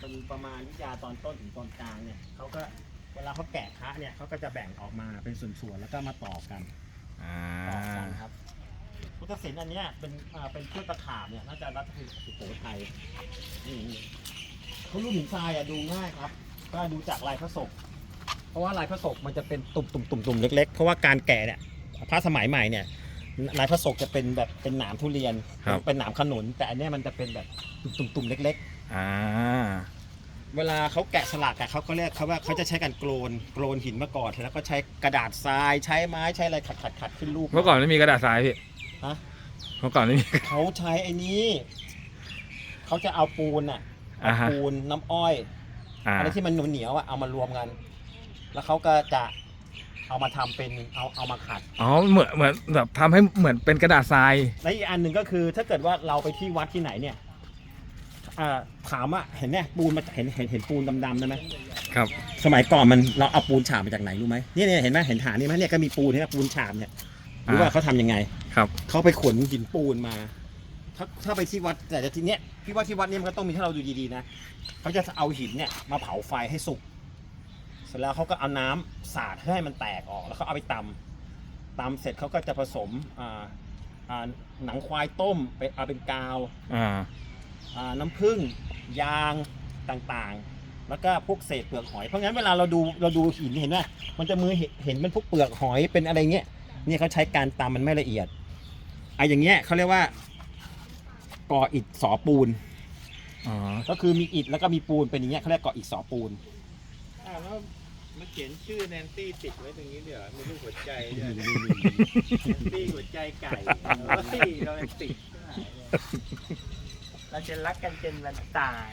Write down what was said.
เป็นประมาณวิทยาตอนต้นถึงตอนกลางเนี่ยเขาก็เวลาเขาแกะพระเนี่ยเขาก็จะแบ่งออกมาเป็นส่วนๆแล้วก็มาต่อกันอ่าต่อกันครับพุทธศิลป์อันเนี้ยเป็นอ่าเป็นเครื่องตะขาบเนี่ยน่าจะรัตนสุโขทัยนี่เขารูปหินทรายอะดูง่ายครับ ก็ดูจากลายพระศพเพราะว่าลายพระศพมันจะเป็นตุ่มตุ่มตุ่มตุ่มเล็กๆ เพราะว่าการแกะเนี่ยพระสมัยใหม่เนี่ย ลายพระศพจะเป็นแบบเป็นหนามทุเรียนเป็นหนามขนุน แต่อันเนี้ยมันจะเป็นแบบตุ่มตุ่มๆเล็ก อ่า ๆ เวลาเขาแกะสลักอะเขาก็เรียกเขาว่าเขาจะใช้การโกลนโกลนหินมาก่อนแล้วก็ใช้กระดาษทรายใช้ไม้ใช้อะไรขัดขัดขัดขึ้นรูป เมื่อก่อนไม่มีกระดาษทรายพี่ฮะ เมื่อก่อนไม่มี เขาใช้ไอ้นี้เขาจะเอาปูนอะอ่าฮะ ปูนน้ำอ้อย อ่า อะไรที่มันเหนียวๆอะเอามารวมกัน แล้วเขาก็จะ เอามาทำเป็นเอาเอามาขัด อ๋อเหมือนเหมือนแบบทำให้เหมือนเป็นกระดาษทราย และอีกอันหนึ่งก็คือถ้าเกิดว่าเราไปที่วัดที่ไหนเนี่ยอ่าถามอะเห็นเนี่ยปูนมาเห็นเห็นเห็นปูนดำๆได้ไหมครับ สมัยก่อนมันเราเอาปูนฉาบมาจากไหนรู้ไหมเนี่ยเนี่ยเห็นไหมเห็นฐานนี่ไหมเนี่ยก็มีปูนเนี่ยปูนฉาบเนี่ยรู้ว่าอ่าเขาทำยังไงครับ เขาไปขนหินปูนมา ถ้าถ้าไปที่วัดแต่ทีเนี้ยพี่ว่าที่วัดเนี่ยมันก็ต้องมีถ้าเราดูดีๆนะเขาจะเอาหินเนี่ยมาเผาไฟให้สุก เสร็จแล้วเขาก็เอาน้ำสาดให้มันแตกออก แล้วเขาเอาไปตำตำเสร็จเขาก็จะผสมอ่าอ่าหนังควายต้มไปเอาเป็นกาวอ่าอ่าน้ำผึ้งยางต่างๆ แล้วก็พวกเศษเปลือกหอย เพราะงั้นเวลาเราดูเราดูหินเห็นไหมมันจะมือเห็นเห็นเป็นพวกเปลือกหอยเป็นอะไรเงี้ยเนี่ยเขาใช้การตำมันไม่ละเอียดไอ้อย่างเงี้ยเขาเรียกว่าก่ออิฐสอปูนอ๋อก็คือมีอิฐแล้วก็มีปูนเป็นอย่างเงี้ยเขาเรียกก่ออิฐสอปูนอ่าแล้ว มาเขียนชื่อแนนซี่ติดไว้ตรงนี้เดี๋ยวมีรูปหัวใจด้วยแนนซี่หัวใจไก่เฮ้ยโรแมนติกเราจะรักกันจนวันตาย